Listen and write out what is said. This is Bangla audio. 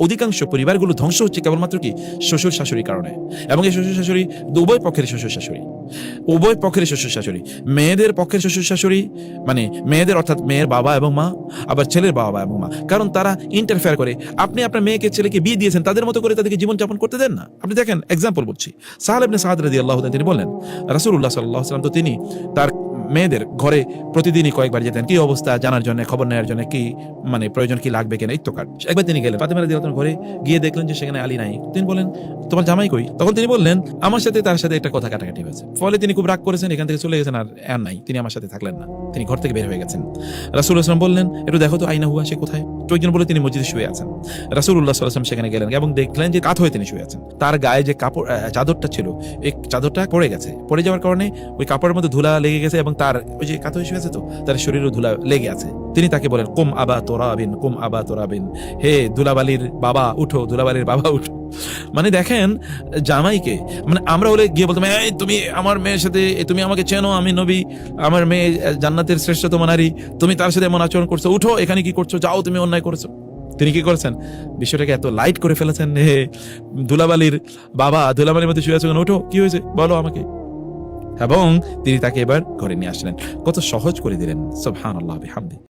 অধিকাংশ পরিবারগুলো ধ্বংস হচ্ছে কেবলমাত্র কি? শ্বশুর শাশুড়ির কারণে। এবং এই শ্বশুর শাশুড়ি উভয় পক্ষের শ্বশুর শাশুড়ি। উভয় পক্ষের শ্বশুর শাশুড়ি। মেয়েদের পক্ষের শ্বশুর শাশুড়ি মানে মেয়েদের অর্থাৎ মেয়ের বাবা এবং মা, আবার ছেলের বাবা এবং মা। কারণ তারা ইন্টারফেয়ার করে। আপনি আপনার মেয়েকে, ছেলেকে বিয়ে দিয়েছেন, তাদের মতো করে তাদেরকে জীবনযাপন করতে দেন না। আপনি দেখেন এক্সাম্পল বলছি। সাহাল ইবনে সাদ রাদি আল্লাহ তিনি বললেন, রাসূলুল্লাহ সাল্লাল্লাহু আলাইহি সাল্লাম তো তিনি তার মেয়েদের ঘরে প্রতিদিনই কয়েকবার যেতেন। কি অবস্থা? জানার জন্য, খবর নেওয়ার জন্য কি মানে প্রয়োজন কি লাগবে কিনা? কার্ড একবার তিনি গেলেন। ফাতেমা রাজি ঘরে গিয়ে দেখলেন যে সেখানে আলী নাই। তিনি বলেন তোমার জামাই কই? তখন তিনি বললেন, আমার সাথে তার সাথে একটা কথা কাটাকাটি হয়েছে। ফলে তিনি খুব রাগ করেছেন, এখান থেকে চলে গেছেন আর আর নাই। তিনি আমার সাথে থাকলেন না। তিনি ঘর থেকে বের হয়ে গেছেন। রাসুল আসলাম বললেন, একটু দেখো তো আইনা হুয়া সে কোথায়? তো একজন বলে তিনি মসজিদে শুয়ে আছেন। রাসুল্লাহ সাল্লাম সেখানে গেলেন এবং দেখলেন যে কাত হয়ে তিনি শুয়ে আছেন। তার গায়ে যে কাপড় চাদরটা ছিল, এই চাদরটা পড়ে গেছে। পড়ে যাওয়ার কারণে ওই কাপড়ের মধ্যে ধুলা লেগে গেছে এবং তার ওই যে কাত হয়ে শুয়ে আছে তো, তার শরীরও ধুলা লেগে আছে। তিনি তাকে বলেন, কুম আবা তোরাবিন, কুম আবা তোরাবিন। হে দুলাবালির বাবা, উঠো দুলাবালির বাবা, উঠো। মানে দেখেন, জামাইকে মানে আমরা হলে গিয়ে বলতাম, এই তুমি আমার মেয়ের সাথে তুমি আমাকে চেনো, আমি নবী, আমার মেয়ে জান্নাতের শ্রেষ্ঠতম নারী, তুমি তার সাথে এমন আচরণ করছ, উঠো, এখানে কি করছ, যাও, তুমি অন্যায় করছ। তিনি কি করেছেন? বিষয়টাকে এত লাইট করে ফেলেছেন হে দুলাবালির বাবা দুলাবালির মধ্যে শুয়ে আছেন ওঠো, কি হয়েছে? বলো আমাকে। এবং তিনি তাকে এবার ঘরে নিয়ে আসলেন। কত সহজ করে দিলেন। সব হান আল্লাহ হামদি